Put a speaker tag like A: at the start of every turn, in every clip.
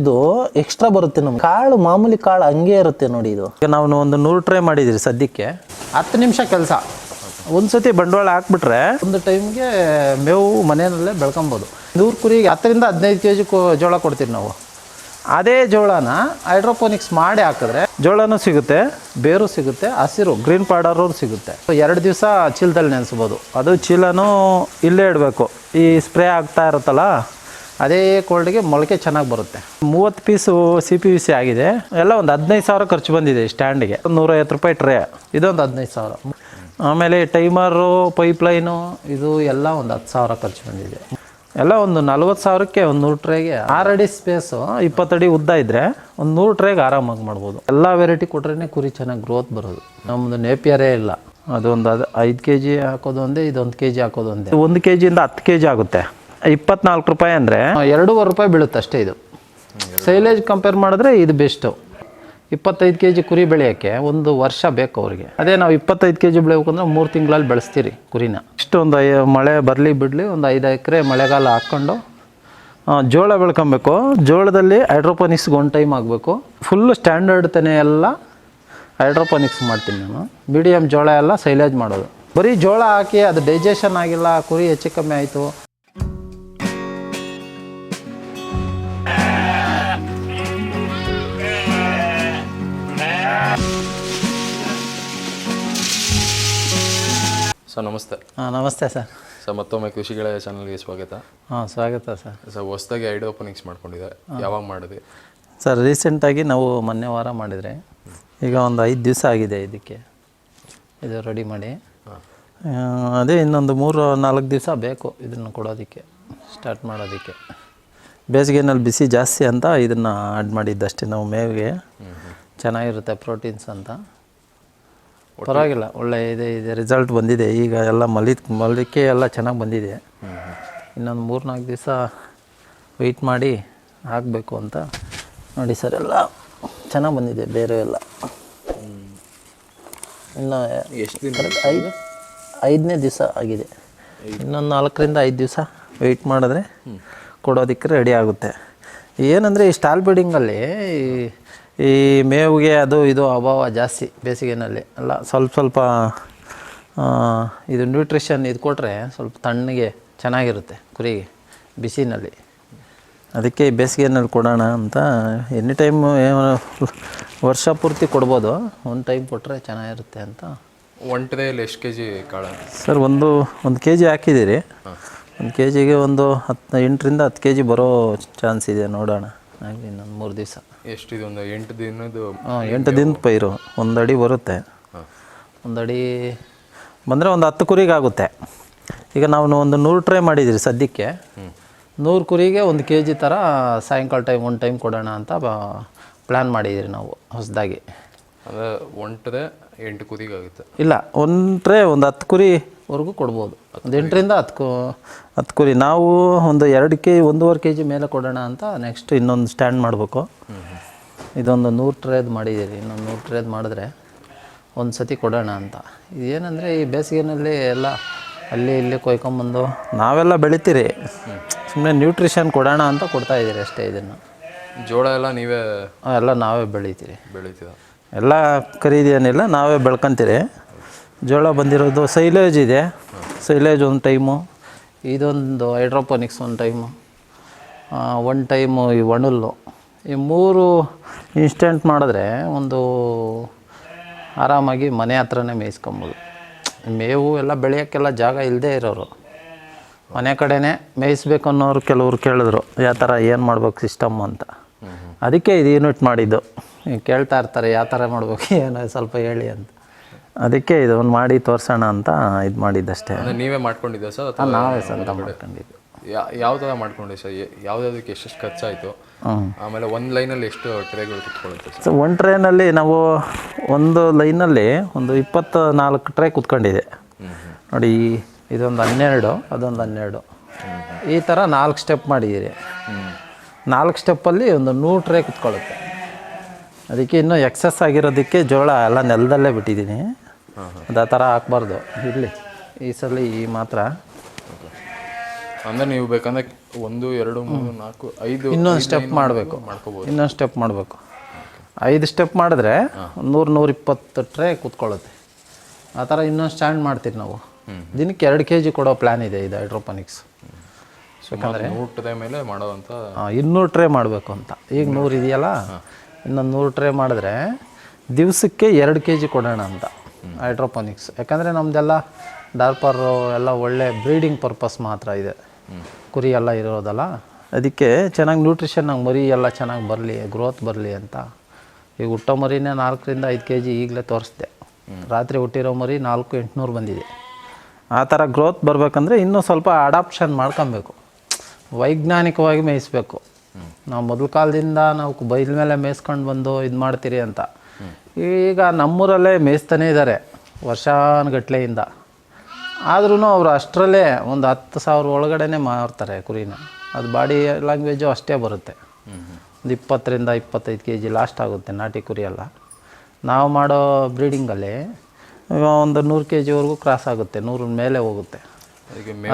A: ಇದು ಎಕ್ಸ್ಟ್ರಾ ಬರುತ್ತೆ ನಮ್ಗೆ. ಕಾಳು ಮಾಮೂಲಿ ಕಾಳು ಹಂಗೆ ಇರುತ್ತೆ ನೋಡಿ ಇದು. ಈಗ ನಾವು ಒಂದು ನೂರು ಟ್ರೈ ಮಾಡಿದಿರಿ ಸದ್ಯಕ್ಕೆ. ಹತ್ತು ನಿಮಿಷ ಕೆಲಸ. ಒಂದ್ಸತಿ ಬಂಡವಾಳ ಹಾಕ್ಬಿಟ್ರೆ ಒಂದು ಟೈಮ್ಗೆ ಮೇವು ಮನೆಯಲ್ಲೇ ಬೆಳ್ಕೊಬೋದು. ನೂರು ಕುರಿಗೆ ಹತ್ತರಿಂದ ಹದಿನೈದು ಕೆ ಜಿ ಜೋಳ ಕೊಡ್ತೀವಿ ನಾವು. ಅದೇ ಜೋಳನ ಹೈಡ್ರೋಪೋನಿಕ್ಸ್ ಮಾಡಿ ಹಾಕಿದ್ರೆ ಜೋಳನೂ ಸಿಗುತ್ತೆ. ಬೇರು ಸಿಗುತ್ತೆ ಹಸಿರು ಗ್ರೀನ್ ಪೌಡರು ಸಿಗುತ್ತೆ. ಎರಡು ದಿವಸ ಚೀಲದಲ್ಲಿ ನೆನೆಸ್ಬೋದು. ಅದು ಚೀಲನೂ ಇಲ್ಲೇ ಇಡಬೇಕು. ಈ ಸ್ಪ್ರೇ ಆಗ್ತಾ ಇರುತ್ತಲ್ಲ? ಅದೇ ಕೋಲ್ಡ್ಗೆ ಮೊಳಕೆ ಚೆನ್ನಾಗಿ ಬರುತ್ತೆ. ಮೂವತ್ತು piece C P U C ಆಗಿದೆ. ಎಲ್ಲ ಒಂದು ಹದಿನೈದು ಸಾವಿರ ಖರ್ಚು ಬಂದಿದೆ ಸ್ಟ್ಯಾಂಡಿಗೆ ನೂರೈವತ್ತು ರೂಪಾಯಿ ಟ್ರೇ ಇದೊಂದು ಹದಿನೈದು ಸಾವಿರ. ಆಮೇಲೆ ಟೈಮರು ಪೈಪ್ಲೈನು ಇದು ಎಲ್ಲ ಒಂದು ಹತ್ತು ಸಾವಿರ ಖರ್ಚು ಬಂದಿದೆ. ಎಲ್ಲ ಒಂದು ನಲ್ವತ್ತು ಸಾವಿರಕ್ಕೆ ಒಂದು ನೂರು ಟ್ರೇಗೆ ಆರು ಅಡಿ ಸ್ಪೇಸು ಇಪ್ಪತ್ತಡಿ ಉದ್ದ ಇದ್ದರೆ ಒಂದು ನೂರು ಟ್ರೇಗೆ ಆರಾಮಾಗಿ ಮಾಡ್ಬೋದು. ಎಲ್ಲ ವೆರೈಟಿ ಕೊಟ್ರೇ ಕುರಿ ಚೆನ್ನಾಗಿ ಗ್ರೋತ್ ಬರೋದು. ನಮ್ಮದು ನೇಪಿಯರೇ ಇಲ್ಲ. ಅದೊಂದು ಅದು ಐದು ಕೆ ಜಿ ಹಾಕೋದು ಒಂದೇ, ಇದೊಂದು ಕೆ ಜಿ ಹಾಕೋದು ಒಂದೇ. ಒಂದು ಕೆ ಜಿಯಿಂದ ಹತ್ತು ಕೆ ಜಿ ಆಗುತ್ತೆ. ಇಪ್ಪತ್ನಾಲ್ಕು ರೂಪಾಯಿ ಅಂದರೆ? ಎರಡೂವರೆ ರೂಪಾಯಿ ಬೀಳುತ್ತೆ ಅಷ್ಟೇ ಇದು. ಸೈಲೇಜ್ ಕಂಪೇರ್ ಮಾಡಿದ್ರೆ ಇದು ಬೆಸ್ಟು ಇಪ್ಪತ್ತೈದು ಕೆ ಜಿ ಕುರಿ ಬೆಳೆಯೋಕ್ಕೆ ಒಂದು ವರ್ಷ ಬೇಕು ಅವ್ರಿಗೆ. ಅದೇ ನಾವು ಇಪ್ಪತ್ತೈದು ಕೆ ಜಿ ಬೆಳೆಯಬೇಕಂದ್ರೆ ಮೂರು ತಿಂಗಳಲ್ಲಿ ಬೆಳೆಸ್ತೀರಿ ಕುರಿನ. ಇಷ್ಟು ಒಂದು ಐ ಮಳೆ ಬರಲಿ ಬಿಡಲಿ ಒಂದು ಐದು ಎಕರೆ ಮಳೆಗಾಲ ಹಾಕ್ಕೊಂಡು ಜೋಳ ಬೆಳ್ಕೊಬೇಕು. ಜೋಳದಲ್ಲಿ ಹೈಡ್ರೋಪೋನಿಕ್ಸ್ಗೆ ಒಂದು ಟೈಮ್ ಆಗಬೇಕು ಫುಲ್ಲು ಸ್ಟ್ಯಾಂಡರ್ಡ್ ತನೇ ಎಲ್ಲ ಹೈಡ್ರೋಪೋನಿಕ್ಸ್ ಮಾಡ್ತೀನಿ ನಾನು. ಮೀಡಿಯಮ್ ಜೋಳ ಎಲ್ಲ ಸೈಲೇಜ್ ಮಾಡೋದು. ಬರೀ ಜೋಳ ಹಾಕಿ ಅದು ಡೈಜೆಷನ್ ಆಗಿಲ್ಲ ಕುರಿ ಹೆಚ್ಚು ಕಮ್ಮಿ ಆಯಿತು
B: ಸರ್ ನಮಸ್ತೆ.
A: ಹಾಂ ನಮಸ್ತೆ ಸರ್.
B: ಸರ್ ಮತ್ತೊಮ್ಮೆ ಕೃಷಿಗಳ ಚಾನಲ್ಗೆ ಸ್ವಾಗತ.
A: ಹಾಂ ಸ್ವಾಗತ ಸರ್.
B: ಸರ್ ಹೊಸದಾಗಿ ಐಡಿ ಓಪನಿಂಗ್ಸ್ ಮಾಡ್ಕೊಂಡಿದೆ. ಯಾವಾಗ ಮಾಡಿದೆ
A: ಸರ್ ರೀಸೆಂಟಾಗಿ ನಾವು ಮೊನ್ನೆ ವಾರ ಮಾಡಿದರೆ ಈಗ ಒಂದು ಐದು ದಿವಸ ಆಗಿದೆ ಇದಕ್ಕೆ. ಇದು ರೆಡಿ ಮಾಡಿ. ಅದೇ ಇನ್ನೊಂದು ಮೂರು ನಾಲ್ಕು ದಿವಸ ಬೇಕು ಇದನ್ನು ಕೊಡೋದಕ್ಕೆ ಸ್ಟಾರ್ಟ್ ಮಾಡೋದಕ್ಕೆ. ಬೇಸಿಗೆನಲ್ಲಿ ಬಿಸಿ ಜಾಸ್ತಿ ಅಂತ ಇದನ್ನು ಆ್ಯಡ್ ಮಾಡಿದ್ದಷ್ಟೇ ನಾವು ಮೇವಿಗೆ. ಚೆನ್ನಾಗಿರುತ್ತೆ ಪ್ರೋಟೀನ್ಸ್ ಅಂತ. ಪರವಾಗಿಲ್ಲ ಒಳ್ಳೆ ಇದೆ ಇದೆ ರಿಸಲ್ಟ್ ಬಂದಿದೆ. ಈಗ ಎಲ್ಲ ಮಲಿ ಮಲಿಕೆ ಎಲ್ಲ ಚೆನ್ನಾಗಿ ಬಂದಿದೆ. ಇನ್ನೊಂದು ಮೂರು ನಾಲ್ಕು ದಿವಸ ವೆಯ್ಟ್ ಮಾಡಿ ಹಾಕಬೇಕು ಅಂತ ನೋಡಿ ಸರ್ ಎಲ್ಲ ಚೆನ್ನಾಗಿ ಬಂದಿದೆ ಬೇರೆ ಎಲ್ಲ. ಇನ್ನು
B: ಎಷ್ಟು
A: ಐದು ಐದನೇ ದಿವಸ ಆಗಿದೆ. ಇನ್ನೊಂದು ನಾಲ್ಕರಿಂದ ಐದು ದಿವಸ ವೆಯ್ಟ್ ಮಾಡಿದ್ರೆ ಕೊಡೋದಕ್ಕೆ ರೆಡಿ ಆಗುತ್ತೆ. ಏನಂದರೆ ಈ ಸ್ಟಾಲ್ ಬಿಲ್ಡಿಂಗಲ್ಲಿ ಈ ಮೇವಿಗೆ ಅದು ಇದು ಅಭಾವ ಜಾಸ್ತಿ ಬೇಸಿಗೆನಲ್ಲಿ. ಅಲ್ಲ ಸ್ವಲ್ಪ ಸ್ವಲ್ಪ ಇದು ನ್ಯೂಟ್ರಿಷನ್ ಇದು ಕೊಟ್ಟರೆ ಸ್ವಲ್ಪ ತಣ್ಣಗೆ ಚೆನ್ನಾಗಿರುತ್ತೆ ಕುರಿಗೆ ಬಿಸಿನಲ್ಲಿ. ಅದಕ್ಕೆ ಬೇಸಿಗೆನಲ್ಲಿ ಕೊಡೋಣ ಅಂತ ಎನಿ ಟೈಮ್ ವರ್ಷ ಪೂರ್ತಿ ಕೊಡ್ಬೋದು. ಒಂದು ಟೈಮ್ ಕೊಟ್ಟರೆ ಚೆನ್ನಾಗಿರುತ್ತೆ ಅಂತ.
B: ಒಂಟದಲ್ಲಿ ಎಷ್ಟು ಕೆ ಜಿ ಕಾಳ?
A: ಸರ್ ಒಂದು ಒಂದು ಕೆ ಜಿ ಹಾಕಿದ್ದೀರಿ ಒಂದು ಕೆ ಜಿಗೆ ಒಂದು ಹತ್ತು ಎಂಟರಿಂದ ಹತ್ತು ಕೆ ಜಿ ಬರೋ ಚಾನ್ಸ್ ಇದೆ ನೋಡೋಣ. ಆಗಲಿ ಇನ್ನೊಂದು ಮೂರು ದಿವಸ.
B: ಎಷ್ಟಿದೆ? ಒಂದು ಎಂಟು ದಿನದ್ದು
A: ಹಾಂ ಎಂಟು ದಿನದ ಪೈರು. ಒಂದು ಅಡಿ ಬರುತ್ತೆ. ಒಂದು ಅಡಿ ಬಂದರೆ ಒಂದು ಹತ್ತು ಕುರಿಗೆ ಆಗುತ್ತೆ. ಈಗ ನಾವು ಒಂದು ನೂರು ಟ್ರೈ ಮಾಡಿದ್ದೀರಿ ಸದ್ಯಕ್ಕೆ. ನೂರು ಕುರಿಗೆ ಒಂದು ಕೆ ಜಿ ಥರ ಸಾಯಂಕಾಲ ಟೈಮ್ ಒಂದು ಟೈಮ್ ಕೊಡೋಣ ಅಂತ ಪ್ಲ್ಯಾನ್ ಮಾಡಿದ್ದೀರಿ ನಾವು ಹೊಸದಾಗಿ.
B: ಅಂದರೆ ಒಂಟದೆ ಎಂಟು ಕುರಿಗಾಗುತ್ತೆ
A: ಇಲ್ಲ ಒಂಟ್ರೆ ಟ್ರೇ ಒಂದು ಹತ್ತು ಕುರಿವರೆಗೂ ಕೊಡ್ಬೋದು. ಒಂದು ಎಂಟರಿಂದ ಹತ್ತು ಹತ್ತು ಕುರಿ ನಾವು ಒಂದು ಎರಡು ಕೆ ಒಂದೂವರೆ ಕೆ ಜಿ ಮೇಲೆ ಕೊಡೋಣ ಅಂತ ನೆಕ್ಸ್ಟ್ ಇನ್ನೊಂದು ಸ್ಟ್ಯಾಂಡ್ ಮಾಡಬೇಕು. ಇದೊಂದು ನೂರು ಟ್ರೇದ್ ಮಾಡಿದ್ದೀರಿ. ಇನ್ನೊಂದು ನೂರು ಟ್ರೇದ್ ಮಾಡಿದ್ರೆ ಒಂದು ಸತಿ ಕೊಡೋಣ ಅಂತ. ಇದೇನೆಂದರೆ ಈ ಬೇಸಿಗೆನಲ್ಲಿ ಎಲ್ಲ ಅಲ್ಲಿ ಇಲ್ಲಿ ಕೊಯ್ಕೊಂಬಂದು ನಾವೆಲ್ಲ ಬೆಳಿತೀರಿ. ಸುಮ್ಮನೆ ನ್ಯೂಟ್ರಿಷನ್ ಕೊಡೋಣ ಅಂತ ಕೊಡ್ತಾ ಇದ್ದೀರಿ ಅಷ್ಟೇ ಇದನ್ನು.
B: ಜೋಳ ಎಲ್ಲ ನೀವೇ
A: ಎಲ್ಲ ನಾವೇ ಬೆಳಿತೀರಿ.
B: ಬೆಳಿತೀರ?
A: ಎಲ್ಲ ಖರೀದಿ ಏನಿಲ್ಲ ನಾವೇ ಬೆಳ್ಕೊಂತೀರಿ. ಜೋಳ ಬಂದಿರೋದು ಸೈಲೇಜ್ ಇದೆ. ಸೈಲೇಜ್ ಒಂದು ಟೈಮು. ಇದೊಂದು ಹೈಡ್ರೋಪೋನಿಕ್ಸ್ ಒಂದು ಟೈಮು. ಒನ್ ಟೈಮು ಈ ಒಣಲ್ಲು ಈ ಮೂರು ಇನ್ಸ್ಟೆಂಟ್ ಮಾಡಿದ್ರೆ ಒಂದು ಆರಾಮಾಗಿ ಮನೆ ಹತ್ರನೇ ಮೇಯಿಸ್ಕೊಬೋದು. ಮೇವು ಎಲ್ಲ ಬೆಳೆಯೋಕ್ಕೆಲ್ಲ ಜಾಗ ಇಲ್ಲದೆ ಇರೋರು. ಮನೆ ಕಡೆನೇ ಮೇಯಿಸ್ಬೇಕು ಅನ್ನೋರು ಕೆಲವರು ಕೇಳಿದ್ರು ಯಾವ ಥರ ಏನು ಮಾಡ್ಬೇಕು ಸಿಸ್ಟಮ್ ಅಂತ? ಅದಕ್ಕೆ ಇದು ಯೂನಿಟ್ ಮಾಡಿದ್ದು. ಕೇಳ್ತಾ ಇರ್ತಾರೆ ಯಾವ ಥರ ಮಾಡ್ಬೇಕು? ಏನೋ ಸ್ವಲ್ಪ ಹೇಳಿ ಅಂತ. ಅದಕ್ಕೆ ಇದೊಂದು ಮಾಡಿ ತೋರಿಸೋಣ ಅಂತ ಇದು ಮಾಡಿದ್ದಷ್ಟೇ.
B: ಅಂದ್ರೆ ನೀವೇ ಮಾಡ್ಕೊಂಡಿದ್ದೆ ಸರ್ ಅಥವಾ
A: ನಾವೇ ಸ್ವಂತ ಮಾಡ್ಕೊಂಡಿದ್ದು.
B: ಯಾ- ಯಾವ ಥರ ಮಾಡ್ಕೊಂಡೆ ಸರ್ ಯಾವುದಕ್ಕೆ ಎಷ್ಟೆಷ್ಟು ಖರ್ಚಾಯಿತು? ಆಮೇಲೆ ಒಂದು ಲೈನಲ್ಲಿ ಎಷ್ಟು ಟ್ರೇಗಳು ಕುತ್ಕೊಳ್ಳುತ್ತೆ ಸರ್?
A: ಸೊ ಒನ್ ಟ್ರೇನಲ್ಲಿ ನಾವು ಒಂದು ಲೈನಲ್ಲಿ ಒಂದು ಇಪ್ಪತ್ತ ನಾಲ್ಕು ಟ್ರೇ ಕುತ್ಕೊಂಡಿದೆ. ನೋಡಿ ಈ- ಇದೊಂದು ಹನ್ನೆರಡು ಅದೊಂದು ಹನ್ನೆರಡು. ಈ ಥರ ನಾಲ್ಕು ಸ್ಟೆಪ್ ಮಾಡಿದ್ದೀರಿ. ನಾಲ್ಕು ಸ್ಟೆಪ್ಪಲ್ಲಿ ಒಂದು ನೂರು ಟ್ರೇ ಕುತ್ಕೊಳ್ಳುತ್ತೆ. ಅದಕ್ಕೆ ಇನ್ನೂ ಎಕ್ಸಸ್ ಆಗಿರೋದಕ್ಕೆ ಜೋಳ ಎಲ್ಲ ನೆಲದಲ್ಲೇ ಬಿಟ್ಟಿದ್ದೀನಿ. ಅದು ಆ ಥರ ಹಾಕ್ಬಾರ್ದು. ಇರಲಿ. ಈ ಸಲ ಈ ಮಾತ್ರ.
B: ಅಂದ್ರೆ ನೀವು ಬೇಕಂದ್ರೆ ಒಂದು ಎರಡು ಮೂರು ನಾಲ್ಕು ಐದು
A: ಇನ್ನೊಂದು ಸ್ಟೆಪ್ ಮಾಡಬೇಕು.
B: ಮಾಡ್ಕೋಬೋದು.
A: ಇನ್ನೊಂದು ಸ್ಟೆಪ್ ಮಾಡಬೇಕು. ಐದು ಸ್ಟೆಪ್ ಮಾಡಿದ್ರೆ ನೂರು ನೂರ ಇಪ್ಪತ್ತು ಟ್ರೇ ಕೂತ್ಕೊಳ್ಳುತ್ತೆ. ಆ ಥರ ಇನ್ನೊಂದು ಸ್ಟ್ಯಾಂಡ್ ಮಾಡ್ತೀವಿ ನಾವು. ದಿನಕ್ಕೆ ಎರಡು ಕೆ ಜಿ ಕೊಡೋ ಪ್ಲ್ಯಾನ್ ಇದೆ ಇದು ಹೈಡ್ರೋಪಾನಿಕ್ಸ್.
B: ಯಾಕಂದರೆ ಊಟದ ಮೇಲೆ ಮಾಡೋವಂಥ
A: ಇನ್ನೂರು ಟ್ರೇ ಮಾಡಬೇಕು ಅಂತ. ಈಗ ನೂರು ಇದೆಯಲ್ಲ? ಇನ್ನೊಂದು ನೂರು ಟ್ರೇ ಮಾಡಿದ್ರೆ ದಿವಸಕ್ಕೆ ಎರಡು ಕೆ ಜಿ ಕೊಡೋಣ ಅಂತ. ಹೈಡ್ರೋಪಾನಿಕ್ಸ್. ಯಾಕಂದರೆ ನಮ್ಮದೆಲ್ಲ ಡಾರ್ಪರು ಎಲ್ಲ ಒಳ್ಳೆ ಬ್ರೀಡಿಂಗ್ ಪರ್ಪಸ್ ಮಾತ್ರ ಇದೆ. ಕುರಿ ಎಲ್ಲ ಇರೋದಲ್ಲ. ಅದಕ್ಕೆ ಚೆನ್ನಾಗಿ ನ್ಯೂಟ್ರಿಷನ್ ನಂಗೆ ಮರಿ ಎಲ್ಲ ಚೆನ್ನಾಗಿ ಬರಲಿ ಗ್ರೋತ್ ಬರಲಿ ಅಂತ. ಈಗ ಹುಟ್ಟೋ ಮರಿನೇ ನಾಲ್ಕರಿಂದ ಐದು ಕೆ ಜಿ ಈಗಲೇ ತೋರಿಸ್ದೆ. ರಾತ್ರಿ ಹುಟ್ಟಿರೋ ಮರಿ ನಾಲ್ಕು ಎಂಟುನೂರು ಬಂದಿದೆ. ಆ ಥರ ಗ್ರೋತ್ ಬರಬೇಕಂದ್ರೆ ಇನ್ನೂ ಸ್ವಲ್ಪ ಅಡಾಪ್ಷನ್ ಮಾಡ್ಕೊಬೇಕು. ವೈಜ್ಞಾನಿಕವಾಗಿ ಮೇಯಿಸ್ಬೇಕು. ನಾವು ಮೊದಲ ಕಾಲದಿಂದ ನಾವು ಬೈಲ್ ಮೇಲೆ ಮೇಯಿಸ್ಕೊಂಡು ಬಂದು ಇದು ಮಾಡ್ತೀರಿ ಅಂತ. ಈಗ ನಮ್ಮೂರಲ್ಲೇ ಮೇಯಿಸ್ತಾನೇ ಇದ್ದಾರೆ ವರ್ಷಾನುಗಟ್ಲೆಯಿಂದ ಆದ್ರೂ ಅವರು ಅಷ್ಟರಲ್ಲೇ ಒಂದು ಹತ್ತು ಸಾವಿರ ಒಳಗಡೆನೆ ಮಾರ್ತಾರೆ ಕುರಿನ. ಅದು ಬಾಡಿ ಲ್ಯಾಂಗ್ವೇಜು ಅಷ್ಟೇ ಬರುತ್ತೆ. ಒಂದು ಇಪ್ಪತ್ತರಿಂದ ಇಪ್ಪತ್ತೈದು ಕೆ ಜಿ ಲಾಸ್ಟ್ ಆಗುತ್ತೆ ನಾಟಿ ಕುರಿ ಎಲ್ಲ. ನಾವು ಮಾಡೋ ಬ್ರೀಡಿಂಗಲ್ಲಿ ಒಂದು ನೂರು ಕೆ ಜಿವರೆಗೂ ಕ್ರಾಸ್ ಆಗುತ್ತೆ ನೂರ ಮೇಲೆ ಹೋಗುತ್ತೆ.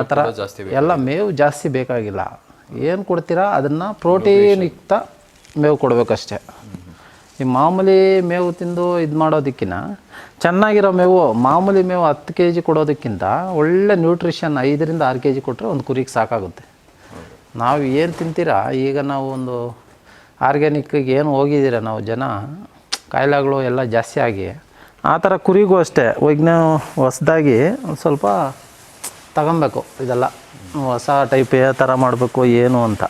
B: ಆ ಥರ
A: ಎಲ್ಲ ಮೇವು ಜಾಸ್ತಿ ಬೇಕಾಗಿಲ್ಲ. ಏನು ಕೊಡ್ತೀರಾ ಅದನ್ನು ಪ್ರೋಟೀನ್ ಯುಕ್ತ ಮೇವು ಕೊಡಬೇಕಷ್ಟೇ. ಈ ಮಾಮೂಲಿ ಮೇವು ತಿಂದು ಇದು ಮಾಡೋದಕ್ಕಿಂತ ಚೆನ್ನಾಗಿರೋ ಮೇವು, ಮಾಮೂಲಿ ಮೇವು ಹತ್ತು ಕೆ ಜಿ ಕೊಡೋದಕ್ಕಿಂತ ಒಳ್ಳೆ ನ್ಯೂಟ್ರಿಷನ್ ಐದರಿಂದ ಆರು ಕೆ ಜಿ ಕೊಟ್ಟರೆ ಒಂದು ಕುರಿಗೆ ಸಾಕಾಗುತ್ತೆ. ನಾವು ಏನು ತಿಂತೀರಾ? ಈಗ ನಾವು ಒಂದು ಆರ್ಗ್ಯಾನಿಕ್ಕಿಗೆ ಏನು ಹೋಗಿದ್ದೀರ ನಾವು ಜನ? ಕಾಯಿಲೆಗಳು ಎಲ್ಲ ಜಾಸ್ತಿ ಆಗಿ. ಆ ಥರ ಕುರಿಗೂ ಅಷ್ಟೇ ವೈಜ್ಞಾ ಹೊಸದಾಗಿ ಸ್ವಲ್ಪ ತಗೊಬೇಕು ಇದೆಲ್ಲ. ಹೊಸ ಟೈಪ್ ಯಾವ ಥರ ಮಾಡಬೇಕು, ಏನು ಅಂತ.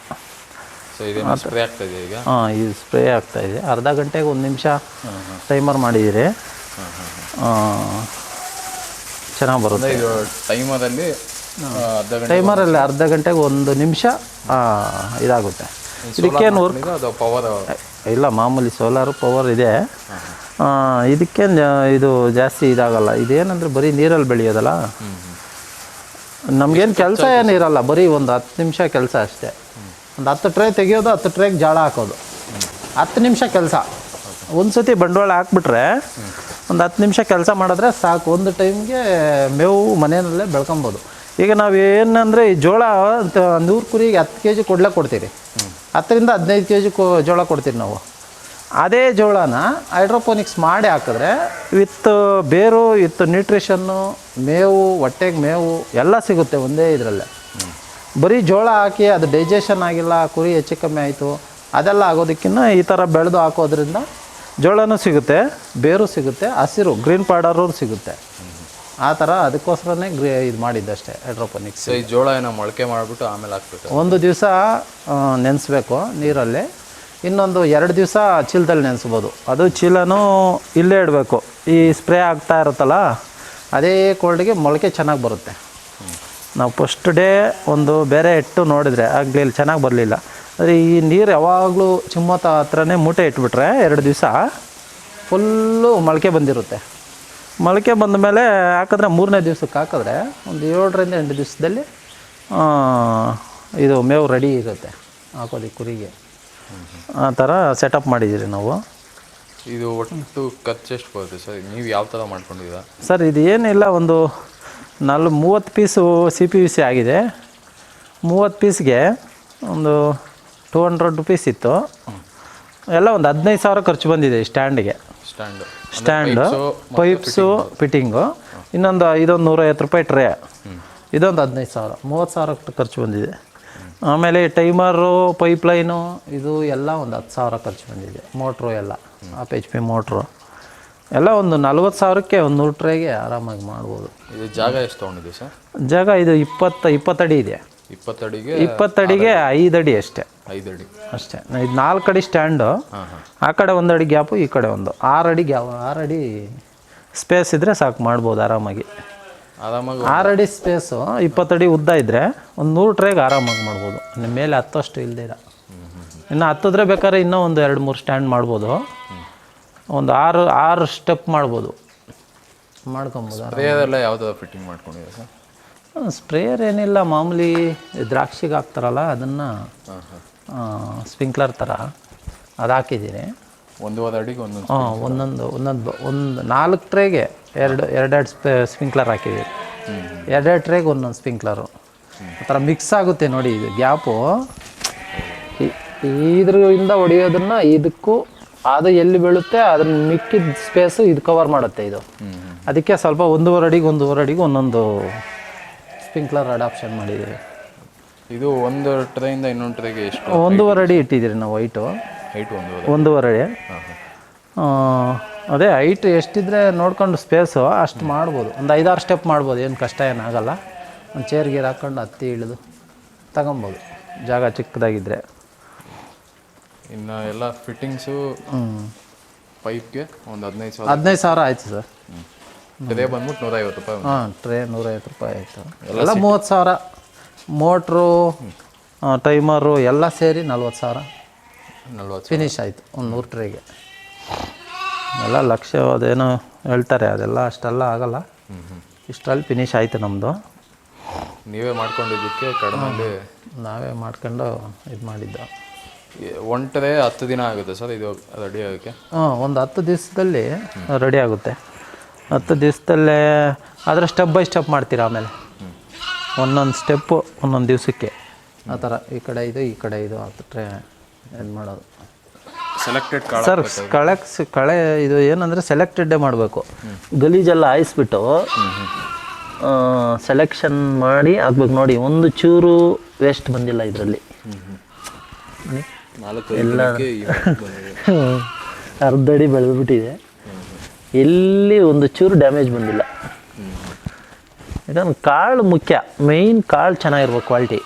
B: ಸ್ಪ್ರೇ ಈಗ?
A: ಹಾಂ ಇದು ಸ್ಪ್ರೇ ಇದೆ. ಅರ್ಧ ಗಂಟೆಗೆ ಒಂದು ನಿಮಿಷ ಟೈಮರ್ ಮಾಡಿದರೆ ಚೆನ್ನಾಗಿ ಬರುತ್ತೆ.
B: ಇದು ಟೈಮರಲ್ಲಿ
A: ಟೈಮರಲ್ಲಿ ಅರ್ಧ ಗಂಟೆಗೆ ಒಂದು ನಿಮಿಷ. ಇದಾಗುತ್ತೆ. ಇದಕ್ಕೇನು ವರ್ಕ್
B: ಪವರ್
A: ಇಲ್ಲ ಮಾಮೂಲಿ ಸೋಲಾರು ಪವರ್ ಇದೆ. ಇದಕ್ಕೇನು ಇದಕ್ಕೆ ಇದು ಜಾಸ್ತಿ ಇದಾಗಲ್ಲ. ಇದೇನಂದ್ರೆ ಬರೀ ನೀರಲ್ಲಿ ಬೆಳೆಯೋದಲ್ಲ? ನಮ್ಗೇನು ಕೆಲಸ ಏನು ಇರಲ್ಲ ಬರೀ ಒಂದು ಹತ್ತು ನಿಮಿಷ ಕೆಲಸ ಅಷ್ಟೇ. ಒಂದು ಹತ್ತು ಟ್ರೇ ತೆಗಿಯೋದು, ಹತ್ತು ಟ್ರೇಗೆ ಜಾಳ ಹಾಕೋದು. ಹತ್ತು ನಿಮಿಷ ಕೆಲಸ. ಒಂದು ಸತಿ ಬಂಡವಾಳ ಹಾಕ್ಬಿಟ್ರೆ ಒಂದು ಹತ್ತು ನಿಮಿಷ ಕೆಲಸ ಮಾಡಿದ್ರೆ ಸಾಕು. ಒಂದು ಟೈಮ್ಗೆ ಮೇವು ಮನೆಯಲ್ಲೇ ಬೆಳ್ಕೊಬೋದು. ಈಗ ನಾವು ಏನಂದರೆ ಈ ಜೋಳ ನೂರು ಕುರಿಗೆ ಹತ್ತು ಕೆ ಜಿ ಕೊಡ್ಲೇ ಕೊಡ್ತೀರಿ. ಹತ್ತರಿಂದ ಹದಿನೈದು ಕೆ ಜಿ ಕೊ ಜೋಳ ಕೊಡ್ತೀವಿ ನಾವು. ಅದೇ ಜೋಳನ ಹೈಡ್ರೋಪೋನಿಕ್ಸ್ ಮಾಡಿ ಹಾಕಿದ್ರೆ ವಿತ್ ಬೇರು, ವಿತ್ ನ್ಯೂಟ್ರಿಷನ್ನು ಮೇವು, ಹೊಟ್ಟೆಗೆ ಮೇವು ಎಲ್ಲ ಸಿಗುತ್ತೆ ಒಂದೇ ಇದರಲ್ಲೇ. ಬರೀ ಜೋಳ ಹಾಕಿ ಅದು ಡೈಜೆಷನ್ ಆಗಿಲ್ಲ ಕುರಿ ಹೆಚ್ಚು ಕಮ್ಮಿ ಆಯಿತು ಅದೆಲ್ಲ ಆಗೋದಕ್ಕಿಂತ ಈ ಥರ ಬೆಳೆದು ಹಾಕೋದ್ರಿಂದ ಜೋಳನೂ ಸಿಗುತ್ತೆ ಬೇರು ಸಿಗುತ್ತೆ ಹಸಿರು ಗ್ರೀನ್ ಪೌಡರು ಸಿಗುತ್ತೆ. ಆ ಥರ ಅದಕ್ಕೋಸ್ಕರನೇ ಗ್ರೀ ಇದು ಮಾಡಿದ್ದಷ್ಟೇ ಹೈಡ್ರೋಪೋನಿಕ್ಸ್
B: ಈ ಜೋಳ ಏನೋ ಮೊಳಕೆ ಮಾಡಿಬಿಟ್ಟು ಆಮೇಲೆ ಹಾಕ್ಬಿಟ್ಟು.
A: ಒಂದು ದಿವಸ ನೆನೆಸ್ಬೇಕು ನೀರಲ್ಲಿ. ಇನ್ನೊಂದು ಎರಡು ದಿವಸ ಚೀಲದಲ್ಲಿ ನೆನೆಸ್ಬೋದು. ಅದು ಚೀಲನೂ ಇಲ್ಲೇ ಇಡಬೇಕು. ಈ ಸ್ಪ್ರೇ ಆಗ್ತಾ ಇರುತ್ತಲ್ಲ ಅದೇ ಕೋಲ್ಡ್ಗೆ ಮೊಳಕೆ ಚೆನ್ನಾಗಿ ಬರುತ್ತೆ. ನಾವು ಫಸ್ಟ್ ಡೇ ಒಂದು ಬೇರೆ ಇಟ್ಟು ನೋಡಿದರೆ ಆಗಲಿ ಇಲ್ಲಿ ಚೆನ್ನಾಗಿ ಬರಲಿಲ್ಲ. ಆದರೆ ಈ ನೀರು ಯಾವಾಗಲೂ ಚಿಮ್ಮತ ಹತ್ರನೇ ಮೂಟೆ ಇಟ್ಬಿಟ್ರೆ ಎರಡು ದಿವಸ ಫುಲ್ಲು ಮೊಳಕೆ ಬಂದಿರುತ್ತೆ. ಮೊಳಕೆ ಬಂದ ಮೇಲೆ ಹಾಕಿದ್ರೆ ಮೂರನೇ ದಿವ್ಸಕ್ಕೆ ಹಾಕಿದ್ರೆ ಒಂದು ಏಳರಿಂದ ಎಂಟು ದಿವಸದಲ್ಲಿ ಇದು ಮೇವು ರೆಡಿ ಇರುತ್ತೆ ಹಾಕೋದಕ್ಕೆ ಕುರಿಗೆ. ಆ ಥರ ಸೆಟಪ್ ಮಾಡಿದ್ದೀರಿ ನಾವು.
B: ಇದು ಒಟ್ಟು ಖರ್ಚು ಎಷ್ಟು ಬರುತ್ತೆ ಸರ್? ನೀವು ಯಾವ ಥರ ಮಾಡ್ಕೊಂಡಿದ್ದೀರಾ?
A: ಸರ್ ಇದು ಏನಿಲ್ಲ ಒಂದು ನಲ್ ಮೂವತ್ತು piece C P U C ಆಗಿದೆ. ಮೂವತ್ತು ಪೀಸ್ಗೆ ಒಂದು ಟೂ ಹಂಡ್ರೆಡ್ ರುಪೀಸ್ ಇತ್ತು. ಎಲ್ಲ ಒಂದು ಹದಿನೈದು ಸಾವಿರ ಖರ್ಚು ಬಂದಿದೆ ಈ ಸ್ಟ್ಯಾಂಡಿಗೆ
B: ಸ್ಟ್ಯಾಂಡ್
A: ಸ್ಟ್ಯಾಂಡು ಪೈಪ್ಸು ಫಿಟ್ಟಿಂಗು ಇನ್ನೊಂದು ಇದೊಂದು ನೂರೈವತ್ತು ರೂಪಾಯಿ ಟ್ರೇ ಇದೊಂದು ಹದಿನೈದು ಸಾವಿರ ಮೂವತ್ತು ಸಾವಿರ ಖರ್ಚು ಬಂದಿದೆ. ಆಮೇಲೆ ಟೈಮರು ಪೈಪ್ಲೈನು ಇದು ಎಲ್ಲ ಒಂದು ಹತ್ತು ಸಾವಿರ ಖರ್ಚು ಬಂದಿದೆ. ಮೋಟ್ರು ಎಲ್ಲ ಆಪ್ ಎಚ್ ಪಿ ಮೋಟ್ರು. ಎಲ್ಲ ಒಂದು ನಲ್ವತ್ತು ಸಾವಿರಕ್ಕೆ ಒಂದು ನೂರು ಟ್ರೇಗೆ ಆರಾಮಾಗಿ ಮಾಡ್ಬೋದು.
B: ಇದು ಜಾಗ ಎಷ್ಟು ತೊಗೊಂಡಿದೆ ಸರ್?
A: ಜಾಗ ಇದು ಇಪ್ಪತ್ತು ಇಪ್ಪತ್ತಡಿ ಇದೆ.
B: ಇಪ್ಪತ್ತಡಿಗೆ
A: ಇಪ್ಪತ್ತಡಿಗೆ ಐದು ಅಡಿ. ಅಷ್ಟೇ.
B: ಐದು ಅಡಿ
A: ಅಷ್ಟೇ ಇದು ನಾಲ್ಕು ಅಡಿ ಸ್ಟ್ಯಾಂಡು ಆ ಕಡೆ ಒಂದು ಅಡಿ ಗ್ಯಾಪು ಈ ಕಡೆ ಒಂದು. ಆರು ಅಡಿ ಗ್ಯಾಪ್ ಆರು ಅಡಿ ಸ್ಪೇಸ್ ಇದ್ದರೆ ಸಾಕು ಮಾಡ್ಬೋದು ಆರಾಮಾಗಿ.
B: ಆರಾಮಾಗಿ
A: ಆರು ಅಡಿ ಸ್ಪೇಸು ಇಪ್ಪತ್ತಡಿ ಉದ್ದ ಇದ್ದರೆ ಒಂದು ನೂರು ಟ್ರೇಗೆ ಆರಾಮಾಗಿ ಮಾಡ್ಬೋದು. ನಿಮ್ಮ ಮೇಲೆ ಹತ್ತಷ್ಟು ಇಲ್ದಿರ ಇನ್ನು ಹತ್ತಿದ್ರೆ ಬೇಕಾದ್ರೆ ಇನ್ನೂ ಒಂದು ಎರಡು ಮೂರು ಸ್ಟ್ಯಾಂಡ್ ಮಾಡ್ಬೋದು. ಒಂದು ಆರು ಆರು ಸ್ಟೆಪ್ ಮಾಡ್ಬೋದು. ಮಾಡ್ಕೊಬೋದು
B: ಸ್ಪ್ರೇಯರೆಲ್ಲ ಯಾವ್ದಾದ್ರು ಫಿಟ್ಟಿಂಗ್ ಮಾಡ್ಕೊಂಡಿದ್ದೀರಾ ಸರ್?
A: ಸ್ಪ್ರೇಯರ್ ಏನಿಲ್ಲ ಮಾಮೂಲಿ ದ್ರಾಕ್ಷಿಗೆ ಹಾಕ್ತಾರಲ್ಲ ಅದನ್ನು ಸ್ಪ್ರಿಂಕ್ಲರ್ ಥರ ಅದು ಹಾಕಿದ್ದೀನಿ.
B: ಒಂದು ಅಡಿಗೆ ಒಂದೊಂದು
A: ಹಾಂ ಒಂದೊಂದು ಒಂದೊಂದು ಒಂದು ನಾಲ್ಕು ಟ್ರೇಗೆ ಎರಡು ಎರಡೆರಡು ಸ್ಪೆ ಸ್ಪ್ರಿಂಕ್ಲರ್ ಹಾಕಿದ್ದೀವಿ ಎರಡೆರಡು ಟ್ರೇಗೆ ಒಂದೊಂದು ಸ್ಪ್ರಿಂಕ್ಲರು ಆ ಥರ ಮಿಕ್ಸ್ ಆಗುತ್ತೆ ನೋಡಿ ಇದು ಗ್ಯಾಪು. ಇದ್ರಿಂದ ಹೊಡೆಯೋದನ್ನು ಇದಕ್ಕೂ ಅದು ಎಲ್ಲಿ ಬೀಳುತ್ತೆ ಅದನ್ನ ಮಿಕ್ಕಿದ ಸ್ಪೇಸು ಇದು ಕವರ್ ಮಾಡುತ್ತೆ ಇದು. ಅದಕ್ಕೆ ಸ್ವಲ್ಪ ಒಂದೂವರೆ ಅಡಿಗೆ ಒಂದೂವರೆ ಅಡಿಗೆ ಒಂದೊಂದು ಸ್ಪ್ರಿಂಕ್ಲರ್ ಅಡಾಪ್ಷನ್ ಮಾಡಿದ್ದೀವಿ.
B: ಇದು ಒಂದು ಟ್ರೇಯಿಂದ ಇನ್ನೊಂದು ಟ್ರೇಗೆ ಎಷ್ಟು
A: ಒಂದೂವರೆ ಅಡಿ ಇಟ್ಟಿದ್ದೀರಿ ನಾವು ವೈಟು
B: ಹೈಟ್ ಒಂದು
A: ಒಂದೂವರೆ ಅಡಿ. ಅದೇ ಹೈಟ್ ಎಷ್ಟಿದ್ರೆ ನೋಡ್ಕೊಂಡು ಸ್ಪೇಸು ಅಷ್ಟು ಮಾಡ್ಬೋದು. ಒಂದು ಐದಾರು ಸ್ಟೆಪ್ ಮಾಡ್ಬೋದು ಏನು ಕಷ್ಟ ಏನಾಗಲ್ಲ ಒಂದು ಚೇರ್ ಗೀರ್ ಹಾಕ್ಕೊಂಡು ಹತ್ತಿ ಇಳಿದು ತಗೊಬೋದು. ಜಾಗ ಚಿಕ್ಕದಾಗಿದ್ದರೆ
B: ಇನ್ನು ಎಲ್ಲ ಫಿಟ್ಟಿಂಗ್ಸು ಪೈಪ್ಗೆ ಒಂದು ಹದಿನೈದು ಸಾವಿರ.
A: ಹದಿನೈದು ಸಾವಿರ ಆಯಿತು ಸರ್.
B: ಟ್ರೇ ಬಂದ್ಬಿಟ್ಟು ನೂರೈವತ್ತು ರೂಪಾಯಿ
A: ಹಾಂ ಟ್ರೇ ನೂರೈವತ್ತು ರೂಪಾಯಿ ಆಯಿತು. ಎಲ್ಲ ಮೂವತ್ತು ಸಾವಿರ. ಮೋಟ್ರು ಟೈಮರು ಎಲ್ಲ ಸೇರಿ ನಲ್ವತ್ತು ಸಾವಿರ.
B: ನಲ್ವತ್ತು
A: ಫಿನಿಶ್ ಆಯಿತು ಒಂದು ನೂರು ಟ್ರೇಗೆ ಎಲ್ಲ ಲಕ್ಷ ಅದೇನು ಹೇಳ್ತಾರೆ ಅದೆಲ್ಲ ಅಷ್ಟೆಲ್ಲ ಆಗಲ್ಲ. ಇಷ್ಟರಲ್ಲಿ ಫಿನಿಶ್ ಆಯಿತು ನಮ್ಮದು
B: ನೀವೇ ಮಾಡ್ಕೊಂಡಿದ್ದಕ್ಕೆ ಕಡಿಮೆ
A: ನಾವೇ ಮಾಡ್ಕೊಂಡು ಇದು ಮಾಡಿದ್ದು.
B: ಒನ್ ಟ್ರೇ ಹತ್ತು ದಿನ ಆಗುತ್ತೆ ಸರ್ ಇದು ರೆಡಿ ಆಗೋಕ್ಕೆ?
A: ಹಾಂ ಒಂದು ಹತ್ತು ದಿವಸದಲ್ಲಿ ರೆಡಿ ಆಗುತ್ತೆ. ಹತ್ತು ದಿವಸದಲ್ಲೇ ಆದರೆ ಸ್ಟೆಪ್ ಬೈ ಸ್ಟೆಪ್ ಮಾಡ್ತೀರಾ ಆಮೇಲೆ? ಒಂದೊಂದು ಸ್ಟೆಪ್ಪು ಒಂದೊಂದು ದಿವಸಕ್ಕೆ. ಆ ಥರ ಈ ಕಡೆ ಇದು ಈ ಕಡೆ ಇದು ಹತ್ತಿಟ್ರೆ ಏನು ಮಾಡೋದು?
B: ಸೆಲೆಕ್ಟೆಡ್
A: ಸರ್ ಕಳೆ ಕಳೆ ಇದು ಏನಂದರೆ ಸೆಲೆಕ್ಟೆಡ್ಡೇ ಮಾಡಬೇಕು. ಗಲೀಜೆಲ್ಲ ಆಯಿಸ್ಬಿಟ್ಟು ಸೆಲೆಕ್ಷನ್ ಮಾಡಿ ಆಗ್ಬೇಕು ನೋಡಿ ಒಂದು ಚೂರು ವೇಸ್ಟ್ ಬಂದಿಲ್ಲ ಇದರಲ್ಲಿ.
B: ಬಂದಿದೆ.
A: ಅರ್ಧ ಅಡಿ ಬೆಳೆದ್ಬಿಟ್ಟಿದೆ. ಎಲ್ಲಿ ಒಂದು ಚೂರು ಡ್ಯಾಮೇಜ್ ಬಂದಿಲ್ಲ. ಯಾಕಂದ್ರೆ ಕಾಳು ಮುಖ್ಯ ಮೇಯ್ನ್ ಕಾಳು ಚೆನ್ನಾಗಿರ್ಬೇಕು ಕ್ವಾಲಿಟಿ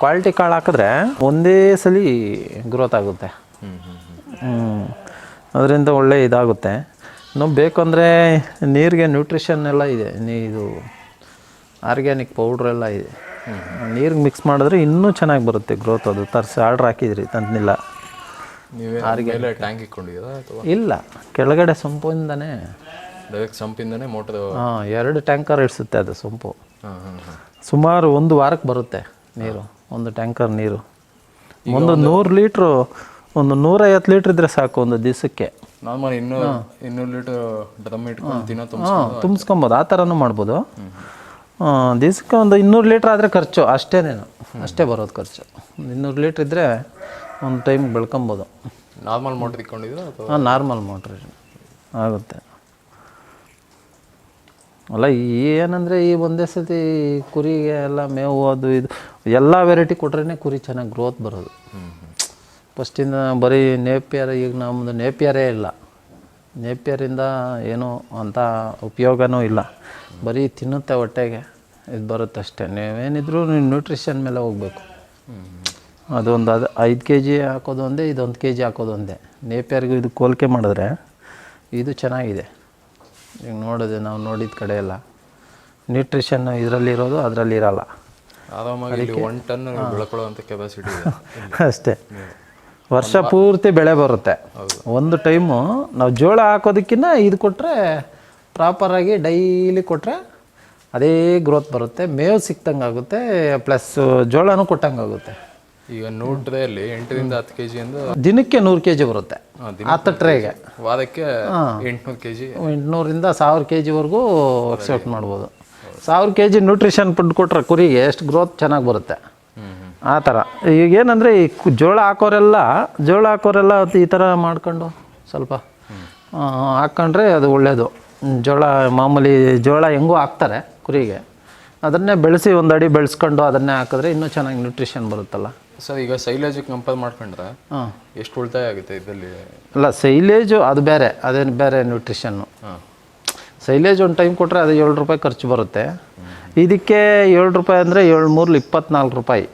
A: ಕ್ವಾಲಿಟಿ ಕಾಳು ಹಾಕಿದ್ರೆ ಒಂದೇ ಸಲ ಗ್ರೋತ್ ಆಗುತ್ತೆ. ಅದರಿಂದ ಒಳ್ಳೆ ಇದಾಗುತ್ತೆ. ನಾವು ಬೇಕು ಅಂದರೆ ನೀರಿಗೆ ನ್ಯೂಟ್ರಿಷನ್ ಎಲ್ಲ ಇದೆ. ನೀ ಇದು ಆರ್ಗ್ಯಾನಿಕ್ ಪೌಡ್ರೆಲ್ಲ ಇದೆ. ನೀರಿಗೆ ಮಿಕ್ಸ್ ಮಾಡಿದ್ರೆ ಇನ್ನೂ ಚೆನ್ನಾಗಿ ಬರುತ್ತೆ ಗ್ರೋತ್ ಅದು. ತರಿಸಿ ಆರ್ಡ್ರ್ ಹಾಕಿದ್ರಿ ತಂದಿಲ್ಲ
B: ಟ್ಯಾಂಕ್ ಇಟ್ಕೊಂಡಿದ್ದೀರಾ ಅಥವಾ?
A: ಇಲ್ಲ ಕೆಳಗಡೆ ಸೊಂಪಿಂದನೇ
B: ಡೈರೆಕ್ಟ್ ಸಂಪಿಂದನೇ ಮೋಟರ್
A: ಹಾಂ ಎರಡು ಟ್ಯಾಂಕರ್ ಇಡಿಸುತ್ತೆ ಅದು ಸೊಂಪು. ಸುಮಾರು ಒಂದು ವಾರಕ್ಕೆ ಬರುತ್ತೆ ನೀರು ಒಂದು ಟ್ಯಾಂಕರ್ ನೀರು. ಒಂದು ನೂರು ಲೀಟ್ರು ಒಂದು ನೂರೈವತ್ತು ಲೀಟ್ರ್ ಇದ್ರೆ ಸಾಕು ಒಂದು ದಿವಸಕ್ಕೆ
B: ನಾರ್ಮಲ್ ಇನ್ನೂರು ಇನ್ನೂರು ಲೀಟರ್ ಡ್ರಮ್ ಇಟ್ಕೊಂಡು ದಿನ
A: ತುಂಬಿಸ್ಕೊಬೋದು ಆ ಥರನೂ ಮಾಡ್ಬೋದು. ದಿವಸಕ್ಕೆ ಒಂದು ಇನ್ನೂರು ಲೀಟ್ರ್ ಆದರೆ ಖರ್ಚು ಅಷ್ಟೇನೇನು ಅಷ್ಟೇ ಬರೋದು ಖರ್ಚು. ಒಂದು ಇನ್ನೂರು ಲೀಟ್ರ್ ಇದ್ದರೆ ಒಂದು ಟೈಮ್ ಬೆಳ್ಕೊಬೋದು.
B: ನಾರ್ಮಲ್ ಮೋಟ್ರ್ ಇಟ್ಕೊಂಡಿದ್ದೀರಾ ಅಥವಾ?
A: ಹಾಂ ನಾರ್ಮಲ್ ಮೋಟ್ರ್ ಆಗುತ್ತೆ. ಅಲ್ಲ ಏನಂದರೆ ಈ ಒಂದೇ ಸತಿ ಕುರಿಗೆ ಎಲ್ಲ ಮೇವು ಅದು ಇದು ಎಲ್ಲ ವೆರೈಟಿ ಕೊಟ್ರೇ ಕುರಿ ಚೆನ್ನಾಗಿ ಗ್ರೋತ್ ಬರೋದು. ಫಸ್ಟಿಂದ ಬರೀ ನೇಪಿಯರ್ ಈಗ ನಮ್ಮದು ನೇಪಿಯರೇ ಇಲ್ಲ. ನೇಪಿಯರಿಂದ ಏನೂ ಅಂಥ ಉಪಯೋಗನೂ ಇಲ್ಲ. ಬರೀ ತಿನ್ನುತ್ತೆ ಹೊಟ್ಟೆಗೆ. ಇದು ಬರುತ್ತೆ ಅಷ್ಟೇ. ನೀವೇನಿದ್ರು ನೀವು ನ್ಯೂಟ್ರಿಷನ್ ಮೇಲೆ ಹೋಗಬೇಕು. ಅದೊಂದು ಅದು ಐದು ಕೆ ಜಿ ಹಾಕೋದು ಒಂದೇ ಇದೊಂದು ಕೆ ಜಿ ಹಾಕೋದು ಒಂದೇ. ನೇಪಿಯರ್ಗೂ ಇದು ಕೋಲ್ಕೆ ಮಾಡಿದ್ರೆ ಇದು ಚೆನ್ನಾಗಿದೆ. ಈಗ ನೋಡಿದೆ ನಾವು ನೋಡಿದ ಕಡೆ ಎಲ್ಲ ನ್ಯೂಟ್ರಿಷನ್ ಇದರಲ್ಲಿರೋದು ಅದರಲ್ಲಿ ಇರಲ್ಲ.
B: ಆರಾಮಾಗಿ ಒನ್ ಟನ್ ಬೆಳ್ಕೊಳ್ಳೋ ಕೆಪಾಸಿಟಿ
A: ಅಷ್ಟೇ. ವರ್ಷ ಪೂರ್ತಿ ಬೆಳೆ ಬರುತ್ತೆ. ಒಂದು ಟೈಮು ನಾವು ಜೋಳ ಹಾಕೋದಕ್ಕಿಂತ ಇದು ಕೊಟ್ಟರೆ ಪ್ರಾಪರಾಗಿ ಡೈಲಿ ಕೊಟ್ಟರೆ ಅದೇ ಗ್ರೋತ್ ಬರುತ್ತೆ. ಮೇವು ಸಿಕ್ತಂಗೆ ಆಗುತ್ತೆ ಪ್ಲಸ್ ಜೋಳನೂ ಕೊಟ್ಟಂಗೆ ಆಗುತ್ತೆ.
B: ಈಗ ನೂರು ಟ್ರೇಯಲ್ಲಿ ಎಂಟರಿಂದ ಹತ್ತು ಕೆ ಜಿಯಿಂದ
A: ದಿನಕ್ಕೆ ನೂರು ಕೆ ಜಿ ಬರುತ್ತೆ ಹತ್ತು ಟ್ರೇಗೆ
B: ವಾರಕ್ಕೆ ಎಂಟುನೂರು ಕೆ ಜಿ
A: ಎಂಟುನೂರಿಂದ ಸಾವಿರ ಕೆ ಜಿವರೆಗೂ ಎಕ್ಸೆಪ್ಟ್ ಮಾಡ್ಬೋದು. ಸಾವಿರ ಕೆ ಜಿ ನ್ಯೂಟ್ರಿಷನ್ ಫುಡ್ ಕೊಟ್ಟರೆ ಕುರಿಗೆ ಎಷ್ಟು ಗ್ರೋತ್ ಚೆನ್ನಾಗಿ ಬರುತ್ತೆ. ಆ ಥರ ಈಗ ಏನಂದರೆ ಈ ಜೋಳ ಹಾಕೋರೆಲ್ಲ ಜೋಳ ಹಾಕೋರೆಲ್ಲ ಅದು ಈ ಥರ ಮಾಡ್ಕೊಂಡು ಸ್ವಲ್ಪ ಹಾಕ್ಕೊಂಡ್ರೆ ಅದು ಒಳ್ಳೆಯದು ಜೋಳ ಮಾಮೂಲಿ ಜೋಳ ಹೆಂಗೂ ಹಾಕ್ತಾರೆ ಕುರಿಗೆ. ಅದನ್ನೇ ಬೆಳೆಸಿ ಒಂದು ಅಡಿ ಬೆಳೆಸ್ಕೊಂಡು ಅದನ್ನೇ ಹಾಕಿದ್ರೆ ಇನ್ನೂ ಚೆನ್ನಾಗಿ ನ್ಯೂಟ್ರಿಷನ್ ಬರುತ್ತಲ್ಲ.
B: ಸರ್ ಈಗ ಸೈಲೇಜಿಗೆ ಕಂಪೇರ್ ಮಾಡ್ಕೊಂಡ್ರೆ
A: ಹಾಂ.
B: ಎಷ್ಟು ಉಳಿತಾಯ ಆಗುತ್ತೆ ಇದರಲ್ಲಿ?
A: ಅಲ್ಲ ಸೈಲೇಜು ಅದು ಬೇರೆ ಅದೇನು ಬೇರೆ ನ್ಯೂಟ್ರಿಷನ್ನು
B: ಹಾಂ.
A: ಸೈಲೇಜ್ ಒಂದು ಟೈಮ್ ಕೊಟ್ಟರೆ ಅದು ಏಳು ರೂಪಾಯಿ ಖರ್ಚು ಬರುತ್ತೆ. ಇದಕ್ಕೆ ಏಳು ರೂಪಾಯಿ ಅಂದರೆ ಏಳು ಮೂರಲ್ಲಿ ಇಪ್ಪತ್ನಾಲ್ಕು ರೂಪಾಯಿ.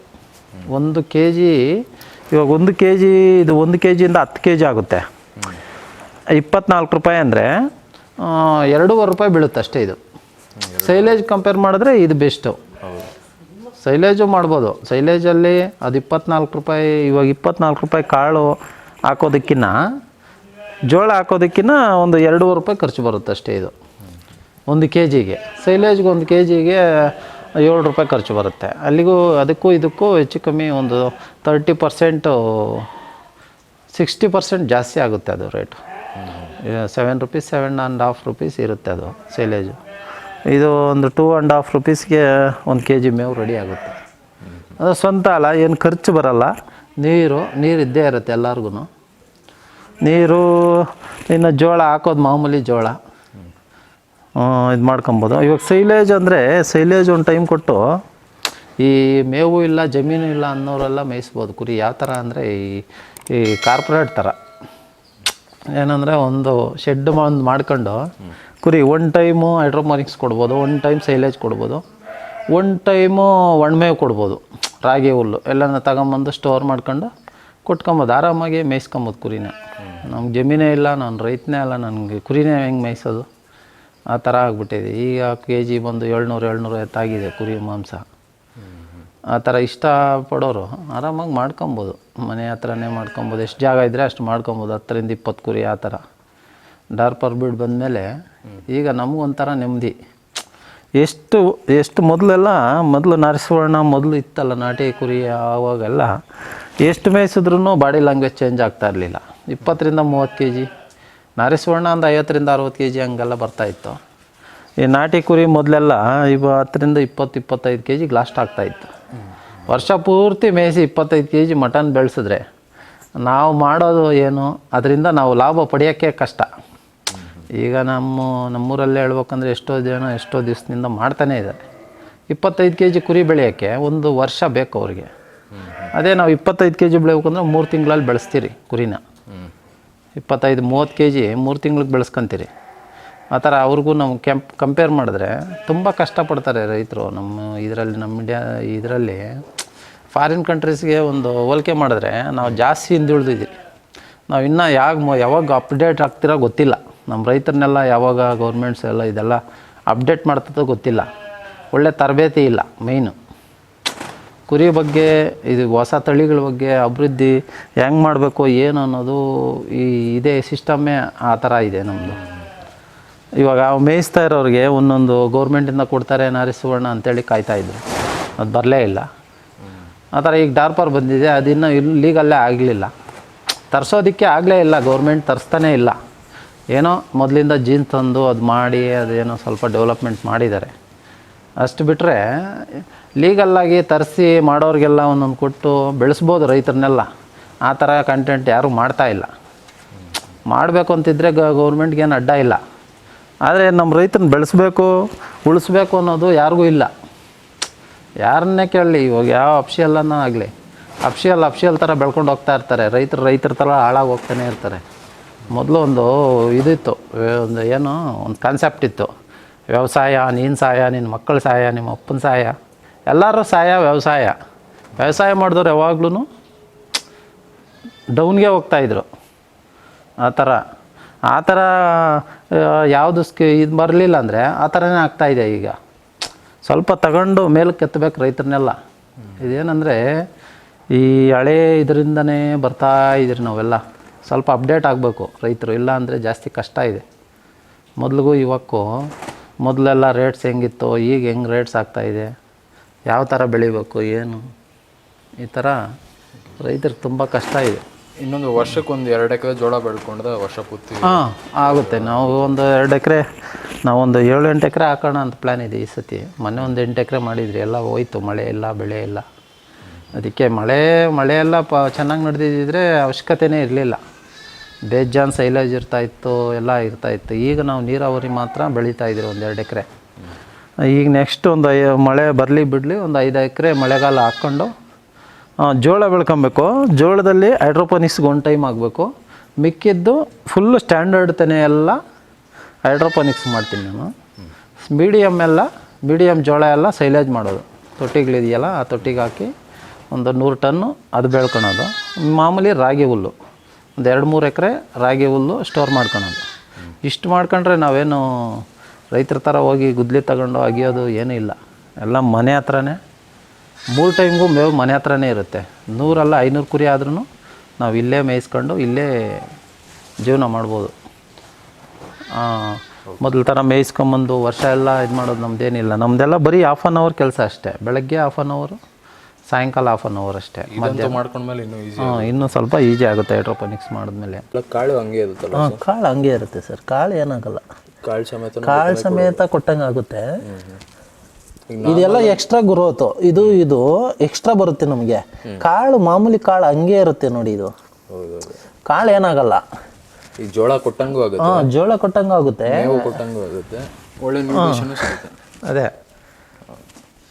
A: ಒಂದು ಕೆ ಜಿ ಇವಾಗ ಒಂದು ಕೆ ಜಿ ಇದು ಒಂದು ಕೆ ಜಿಯಿಂದ ಹತ್ತು ಕೆ ಜಿ ಆಗುತ್ತೆ. ಇಪ್ಪತ್ನಾಲ್ಕು ರೂಪಾಯಿ ಅಂದರೆ ಎರಡೂವರೆ ರೂಪಾಯಿ ಬೀಳುತ್ತೆ ಅಷ್ಟೇ ಇದು. ಸೈಲೇಜ್ ಕಂಪೇರ್ ಮಾಡಿದ್ರೆ ಇದು ಬೆಸ್ಟು. ಸೈಲೇಜು ಮಾಡ್ಬೋದು. ಸೈಲೇಜಲ್ಲಿ ಅದು ಇಪ್ಪತ್ನಾಲ್ಕು ರೂಪಾಯಿ, ಇವಾಗ ಇಪ್ಪತ್ನಾಲ್ಕು ರೂಪಾಯಿ ಕಾಳು ಹಾಕೋದಕ್ಕಿಂತ ಜೋಳ ಹಾಕೋದಕ್ಕಿಂತ ಒಂದು ಎರಡೂವರೆ ರೂಪಾಯಿ ಖರ್ಚು ಬರುತ್ತೆ ಅಷ್ಟೇ ಇದು. ಒಂದು ಕೆ ಜಿಗೆ ಸೈಲೇಜ್ಗೆ ಒಂದು ಕೆ ಜಿಗೆ ಏಳು ರೂಪಾಯಿ ಖರ್ಚು ಬರುತ್ತೆ. ಅಲ್ಲಿಗೂ ಅದಕ್ಕೂ ಇದಕ್ಕೂ ಹೆಚ್ಚು ಕಮ್ಮಿ ಒಂದು ತರ್ಟಿ ಪರ್ಸೆಂಟು ಸಿಕ್ಸ್ಟಿ ಪರ್ಸೆಂಟ್ ಜಾಸ್ತಿ ಆಗುತ್ತೆ ಅದು rate seven rupees seven and half rupees ಇರುತ್ತೆ ಅದು ಸೈಲೇಜು ಇದು ಒಂದು ಟೂ ಆ್ಯಂಡ್ ಹಾಫ್ ರುಪೀಸ್ಗೆ ಒಂದು ಕೆ ಜಿ ಮೇವು ರೆಡಿ ಆಗುತ್ತೆ. ಅದು ಸ್ವಂತ ಅಲ್ಲ ಏನು ಖರ್ಚು ಬರಲ್ಲ. ನೀರು ನೀರು ಇದ್ದೇ ಇರುತ್ತೆ ಎಲ್ಲರಿಗೂ ನೀರು ಇನ್ನು ಜೋಳ ಹಾಕೋದು ಮಾಮೂಲಿ ಜೋಳ. ಇದು ಮಾಡ್ಕೊಬೋದು. ಇವಾಗ ಸೈಲೇಜ್ ಅಂದರೆ ಸೈಲೇಜ್ ಒಂದು ಟೈಮ್ ಕೊಟ್ಟು ಈ ಮೇವು ಇಲ್ಲ, ಜಮೀನು ಇಲ್ಲ ಅನ್ನೋರೆಲ್ಲ ಮೇಯಿಸ್ಬೋದು. ಕುರಿ ಯಾವ ಥರ ಅಂದರೆ ಈ ಈ ಕಾರ್ಪೊರೇಟ್ ಥರ ಏನಂದರೆ ಒಂದು ಶೆಡ್ ಒಂದು ಮಾಡ್ಕೊಂಡು ಕುರಿ ಒನ್ ಟೈಮು ಹೈಡ್ರೋಮಾನಿಕ್ಸ್ ಕೊಡ್ಬೋದು ಒನ್ ಟೈಮ್ ಸೈಲೇಜ್ ಕೊಡ್ಬೋದು ಒನ್ ಟೈಮು ಒಣಮೇವು ಕೊಡ್ಬೋದು, ರಾಗಿ ಹುಲ್ಲು ಎಲ್ಲನ ತಗೊಂಬಂದು ಸ್ಟೋರ್ ಮಾಡ್ಕೊಂಡು ಕೊಟ್ಕೊಬೋದು. ಆರಾಮಾಗಿ ಮೇಯಿಸ್ಕೊಬೋದು ಕುರಿನ. ನಮ್ಗೆ ಜಮೀನೇ ಇಲ್ಲ, ನಾನು ರೈತನೇ ಅಲ್ಲ, ನನಗೆ ಕುರಿನೇ ಹೆಂಗೆ ಮೇಯ್ಸೋದು? ಆ ಥರ ಆಗ್ಬಿಟ್ಟಿದೆ. ಈಗ ಕೆ ಜಿ ಬಂದು ಏಳ್ನೂರು ಏಳ್ನೂರು ಎತ್ತಾಗಿದೆ ಕುರಿ ಮಾಂಸ. ಆ ಥರ ಇಷ್ಟಪಡೋರು ಆರಾಮಾಗಿ ಮಾಡ್ಕೊಬೋದು. ಮನೆ ಹತ್ರನೇ ಮಾಡ್ಕೊಬೋದು. ಎಷ್ಟು ಜಾಗ ಇದ್ದರೆ ಅಷ್ಟು ಮಾಡ್ಕೊಬೋದು. ಹತ್ತರಿಂದ ಇಪ್ಪತ್ತು ಕುರಿ ಆ ಥರ. ಡಾರ್ಪರ್ ಬೀಡ್ ಬಂದಮೇಲೆ ಈಗ ನಮಗೊಂಥರ ನೆಮ್ಮದಿ. ಎಷ್ಟು ಎಷ್ಟು ಮೊದಲೆಲ್ಲ, ಮೊದಲು ನರಸಿವರ್ಣ ಮೊದಲು ಇತ್ತಲ್ಲ ನಾಟಿ ಕುರಿ ಆವಾಗೆಲ್ಲ, ಎಷ್ಟು ಮೇಯಿಸಿದ್ರೂ ಬಾಡಿ ಲ್ಯಾಂಗ್ವೇಜ್ ಚೇಂಜ್ ಆಗ್ತಾ ಇರಲಿಲ್ಲ. ಇಪ್ಪತ್ತರಿಂದ ಮೂವತ್ತು ಕೆ ಜಿ ನರಸಿವರ್ಣ ಒಂದು ಐವತ್ತರಿಂದ ಅರವತ್ತು ಕೆ ಜಿ ಹಂಗೆಲ್ಲ ಬರ್ತಾಯಿತ್ತು ಈ ನಾಟಿ ಕುರಿ ಮೊದಲೆಲ್ಲ ಇವ ಹತ್ತರಿಂದ ಇಪ್ಪತ್ತು, ಇಪ್ಪತ್ತೈದು ಕೆ ಜಿಗೆ ಲಾಸ್ಟ್ ಆಗ್ತಾಯಿತ್ತು ವರ್ಷ ಪೂರ್ತಿ ಮೇಯಿಸಿ ಇಪ್ಪತ್ತೈದು ಕೆ ಜಿ ಮಟನ್ ಬೆಳೆಸಿದ್ರೆ ನಾವು ಮಾಡೋದು ಏನು? ಅದರಿಂದ ನಾವು ಲಾಭ ಪಡೆಯೋಕ್ಕೆ ಕಷ್ಟ. ಈಗ ನಮ್ಮ ನಮ್ಮೂರಲ್ಲೇ ಹೇಳ್ಬೇಕಂದ್ರೆ ಎಷ್ಟೋ ಜನ ಎಷ್ಟೋ ದಿವಸದಿಂದ ಮಾಡ್ತಾನೇ ಇದ್ದಾರೆ. ಇಪ್ಪತ್ತೈದು ಕೆ ಜಿ ಕುರಿ ಬೆಳೆಯೋಕ್ಕೆ ಒಂದು ವರ್ಷ ಬೇಕು ಅವ್ರಿಗೆ. ಅದೇ ನಾವು ಇಪ್ಪತ್ತೈದು ಕೆ ಜಿ ಬೆಳಿಬೇಕಂದ್ರೆ ಮೂರು ತಿಂಗಳಲ್ಲಿ ಬೆಳೆಸ್ತೀರಿ ಕುರಿನ. ಇಪ್ಪತ್ತೈದು, ಮೂವತ್ತು ಕೆ ಜಿ ಮೂರು ತಿಂಗ್ಳಿಗೆ ಬೆಳೆಸ್ಕೊಂತೀರಿ. ಆ ಥರ ಅವ್ರಿಗೂ ನಾವು ಕೆಂಪ್ ಕಂಪೇರ್ ಮಾಡಿದ್ರೆ ತುಂಬ ಕಷ್ಟಪಡ್ತಾರೆ ರೈತರು ನಮ್ಮ ಇದರಲ್ಲಿ, ನಮ್ಮ ಇಂಡಿಯಾ ಇದರಲ್ಲಿ. ಫಾರಿನ್ ಕಂಟ್ರೀಸ್ಗೆ ಒಂದು ಹೋಲಿಕೆ ಮಾಡಿದ್ರೆ ನಾವು ಜಾಸ್ತಿ ಹಿಂದುಳಿದಿದ್ದೀರಿ ನಾವು ಇನ್ನೂ ಯಾವಾಗ ಯಾವಾಗ ಅಪ್ಡೇಟ್ ಆಗ್ತಿರೋ ಗೊತ್ತಿಲ್ಲ. ನಮ್ಮ ರೈತರನ್ನೆಲ್ಲ ಯಾವಾಗ ಗೌರ್ಮೆಂಟ್ಸ್ ಎಲ್ಲ ಇದೆಲ್ಲ ಅಪ್ಡೇಟ್ ಮಾಡ್ತದೋ ಗೊತ್ತಿಲ್ಲ. ಒಳ್ಳೆ ತರಬೇತಿ ಇಲ್ಲ ಮೇಯ್ನು ಕುರಿ ಬಗ್ಗೆ, ಇದು ಹೊಸ ತಳಿಗಳ ಬಗ್ಗೆ ಅಭಿವೃದ್ಧಿ ಹೆಂಗೆ ಮಾಡಬೇಕು, ಏನು ಅನ್ನೋದು ಈ ಇದೇ ಸಿಸ್ಟಮ್ಮೇ ಆ ಥರ ಇದೆ ನಮ್ಮದು ಇವಾಗ ಮೇಯಿಸ್ತಾ ಇರೋರಿಗೆ ಒಂದೊಂದು ಗೌರ್ಮೆಂಟಿಂದ ಕೊಡ್ತಾರೆ ನಾರಿ ಸುವರ್ಣ ಅಂತೇಳಿ ಕಾಯ್ತಾಯಿದ್ರು ಅದು ಬರಲೇ ಇಲ್ಲ. ಆ ಥರ ಈಗ ಡಾರ್ಪರ್ ಬಂದಿದೆ ಅದಿನ್ನೂ ಇಲ್ಲಿ ಲೀಗಲ್ಲೇ ಆಗಲಿಲ್ಲ. ತರಿಸೋದಕ್ಕೆ ಆಗಲೇ ಇಲ್ಲ ಗೌರ್ಮೆಂಟ್ ತರಿಸ್ತಾನೇ ಇಲ್ಲ. ಏನೋ ಮೊದಲಿಂದ ಜೀನ್ ತಂದು ಅದು ಮಾಡಿ, ಅದೇನೋ ಸ್ವಲ್ಪ ಡೆವಲಪ್ಮೆಂಟ್ ಮಾಡಿದ್ದಾರೆ. ಅಷ್ಟು ಬಿಟ್ಟರೆ ಲೀಗಲ್ಲಾಗಿ ತರಿಸಿ ಮಾಡೋರಿಗೆಲ್ಲ ಒಂದೊಂದು ಕೊಟ್ಟು ಬೆಳೆಸ್ಬೋದು ರೈತರನ್ನೆಲ್ಲ. ಆ ಥರ ಕಂಟೆಂಟ್ ಯಾರೂ ಮಾಡ್ತಾ ಇಲ್ಲ. ಮಾಡಬೇಕು ಅಂತಿದ್ರೆ ಗೌರ್ಮೆಂಟ್ಗೆ ಏನು ಅಡ್ಡ ಇಲ್ಲ. ಆದರೆ ನಮ್ಮ ರೈತನ ಬೆಳೆಸ್ಬೇಕು, ಉಳಿಸ್ಬೇಕು ಅನ್ನೋದು ಯಾರಿಗೂ ಇಲ್ಲ. ಯಾರನ್ನೇ ಕೇಳಲಿ ಇವಾಗ ಯಾವ ಅಫ್ಷಿಯಲ್ಲನ್ನ ಆಗಲಿ. ಅಪ್ಷಿಯಲ್ ಅಪ್ಷಿಯಲ್ ಥರ ಬೆಳ್ಕೊಂಡು ಹೋಗ್ತಾ ಇರ್ತಾರೆ. ರೈತರು ರೈತರ ಥರ ಹಾಳಾಗಿ ಹೋಗ್ತಾನೆ ಇರ್ತಾರೆ. ಮೊದಲು ಒಂದು ಇದಿತ್ತು, ಒಂದು ಏನು, ಒಂದು ಕಾನ್ಸೆಪ್ಟ್ ಇತ್ತು. ವ್ಯವಸಾಯ, ನೀನು ಸಹಾಯ ನಿನ್ನ ಮಕ್ಕಳ ಸಹಾಯ ನಿಮ್ಮ ಅಪ್ಪನ ಸಹಾಯ ಎಲ್ಲರೂ ಸಹಾಯ ವ್ಯವಸಾಯ. ವ್ಯವಸಾಯ ಮಾಡಿದವ್ರು ಯಾವಾಗ್ಲೂ ಡೌನ್ಗೆ ಹೋಗ್ತಾಯಿದ್ರು ಆ ಥರ. ಆ ಥರ ಯಾವುದು ಸ್ಕಿ, ಇದು ಬರಲಿಲ್ಲ ಅಂದರೆ ಆ ಥರನೇ ಆಗ್ತಾಯಿದೆ ಈಗ. ಸ್ವಲ್ಪ ತಗೊಂಡು ಮೇಲಕ್ಕೆ ಎತ್ತಬೇಕು ರೈತರನ್ನೆಲ್ಲ. ಇದೇನಂದರೆ ಈ ಹಳೆ ಇದರಿಂದನೇ ಬರ್ತಾ ಇದ್ರಿ ನಾವೆಲ್ಲ. ಸ್ವಲ್ಪ ಅಪ್ಡೇಟ್ ಆಗಬೇಕು ರೈತರು. ಇಲ್ಲ ಅಂದರೆ ಜಾಸ್ತಿ ಕಷ್ಟ ಇದೆ. ಮೊದಲಿಗೂ ಇವಕ್ಕೂ ಮೊದಲೆಲ್ಲ ರೇಟ್ಸ್ ಹೆಂಗಿತ್ತು ಈಗ ಹೆಂಗೆ ರೇಟ್ಸ್ ಆಗ್ತಾಯಿದೆ ಯಾವ ಥರ ಬೆಳಿಬೇಕು ಏನು? ಈ ಥರ ರೈತರಿಗೆ ತುಂಬ ಕಷ್ಟ ಇದೆ.
B: ಇನ್ನೊಂದು ವರ್ಷಕ್ಕೆ ಒಂದು ಎರಡು ಎಕರೆ ಜೋಳ ಬೆಳ್ಕೊಂಡ್ರೆ ವರ್ಷ ಪೂರ್ತಿ
A: ಹಾಂ ಆಗುತ್ತೆ. ನಾವು ಒಂದು ಎರಡು ಎಕರೆ ನಾವೊಂದು ಏಳು ಎಂಟು ಎಕರೆ ಹಾಕೋಣ ಅಂತ ಪ್ಲ್ಯಾನ್ ಇದೆ ಈ ಸತಿ. ಮೊನ್ನೆ ಒಂದು ಎಂಟು ಎಕರೆ ಮಾಡಿದ್ರಿ ಎಲ್ಲ ಹೋಯ್ತು ಮಳೆ ಇಲ್ಲ ಬೆಳೆ ಇಲ್ಲ. ಅದಕ್ಕೆ ಮಳೆ ಮಳೆ ಎಲ್ಲ ಪ ಚೆನ್ನಾಗಿ ನಡೆದಿದ್ದರೆ ಅವಶ್ಯಕತೆನೇ ಇರಲಿಲ್ಲ. ಬೇಜಾನ್ ಸೈಲೇಜ್ ಇರ್ತಾಯಿತ್ತು ಎಲ್ಲ ಇರ್ತಾಯಿತ್ತು ಈಗ ನಾವು ನೀರಾವರಿ ಮಾತ್ರ ಬೆಳೀತಾ ಇದ್ದೀವಿ ಒಂದು ಎರಡು ಎಕರೆ. ಈಗ ನೆಕ್ಸ್ಟ್ ಒಂದು ಐ, ಮಳೆ ಬರಲಿ ಬಿಡಲಿ ಒಂದು ಐದು ಎಕರೆ ಮಳೆಗಾಲ ಹಾಕ್ಕೊಂಡು ಜೋಳ ಬೆಳ್ಕೊಬೇಕು. ಜೋಳದಲ್ಲಿ ಹೈಡ್ರೋಪೋನಿಕ್ಸ್ಗೆ ಒಂದು ಟೈಮ್ ಆಗಬೇಕು ಮಿಕ್ಕಿದ್ದು ಫುಲ್ಲು ಸ್ಟ್ಯಾಂಡರ್ಡ್ ತನೇ ಎಲ್ಲ ಹೈಡ್ರೋಪೋನಿಕ್ಸ್ ಮಾಡ್ತೀನಿ ನಾನು. ಮೀಡಿಯಮ್ ಎಲ್ಲ ಮೀಡಿಯಮ್ ಜೋಳ ಎಲ್ಲ ಸೈಲೇಜ್ ಮಾಡೋದು. ತೊಟ್ಟಿಗಳಿದೆಯಲ್ಲ, ಆ ತೊಟ್ಟಿಗೆ ಹಾಕಿ ಒಂದು ನೂರು ಟನ್ನು ಅದು ಬೆಳ್ಕೊಳೋದು. ಮಾಮೂಲಿ ರಾಗಿ ಹುಲ್ಲು. ಒಂದು ಎರಡು ಮೂರು ಎಕರೆ ರಾಗಿ ಹುಲ್ಲು ಸ್ಟೋರ್ ಮಾಡ್ಕೊಳೋದು ಇಷ್ಟು ಮಾಡ್ಕೊಂಡ್ರೆ ನಾವೇನು ರೈತರ ಥರ ಹೋಗಿ ಗುದ್ಲಿ ತಗೊಂಡು ಅಗಿಯೋದು ಏನೂ ಇಲ್ಲ. ಎಲ್ಲ ಮನೆ ಹತ್ರನೇ, ಮೂರು ಟೈಮ್ಗೂ ಮೇವು ಮನೆ ಹತ್ರನೇ ಇರುತ್ತೆ. ನೂರಲ್ಲ ಐನೂರು ಕುರಿ ಆದ್ರೂ ನಾವು ಇಲ್ಲೇ ಮೇಯಿಸ್ಕೊಂಡು ಇಲ್ಲೇ ಜೀವನ ಮಾಡ್ಬೋದು. ಮೊದಲ ಥರ ಮೇಯಿಸ್ಕೊಂಬಂದು ವರ್ಷ ಎಲ್ಲ ಇದು ಮಾಡೋದು ನಮ್ಮದೇನಿಲ್ಲ ನಮ್ಮದೆಲ್ಲ ಬರೀ ಹಾಫ್ ಆನ್ ಅವರ್ ಕೆಲಸ ಅಷ್ಟೇ. ಬೆಳಗ್ಗೆ ಹಾಫ್ ಆನ್ ಅವರು ಸಾಯಂಕಾಲ ಹಾಫ್ ಅನ್ ಅವರ್ ಅಷ್ಟೇ.
B: ಮಾಡ್ಕೊಂಡ್ಮೇಲೆ ಇನ್ನೂ ಈಸಿ
A: ಹಾಂ ಇನ್ನೂ ಸ್ವಲ್ಪ ಈಜಿ ಆಗುತ್ತೆ ಹೈಡ್ರೋಪೋನಿಕ್ಸ್ ಮಾಡಿದ್ಮೇಲೆ.
B: ಕಾಳು ಹಂಗೆ ಇರುತ್ತಲ್ಲ
A: ಹಾಂ ಕಾಳು ಹಂಗೆ ಇರುತ್ತೆ ಸರ್. ಕಾಳು ಏನಾಗಲ್ಲ.
B: ಕಾಳು ಸಮೇತ
A: ಕಾಳು ಸಮೇತ ಕೊಟ್ಟಂಗೆ ಆಗುತ್ತೆ ಇದೆಲ್ಲ ಎಕ್ಸ್ಟ್ರಾ ಗ್ರೋತ್ ಇದು ಇದು ಎಕ್ಸ್ಟ್ರಾ ಬರುತ್ತೆ ನಮಗೆ. ಕಾಳು ಮಾಮೂಲಿ ಕಾಳು ಹಂಗೆ ಇರುತ್ತೆ ನೋಡಿ ಇದು. ಕಾಳು ಏನಾಗಲ್ಲ.
B: ಈ ಜೋಳ ಕೊಟ್ಟಂಗೂ ಆಗುತ್ತೆ.
A: ಹಾಂ ಜೋಳ ಕೊಟ್ಟಂಗೆ ಆಗುತ್ತೆ.
B: ಕೊಟ್ಟಂಗೂ ಆಗುತ್ತೆ. ಒಳ್ಳೆ
A: ಅದೇ.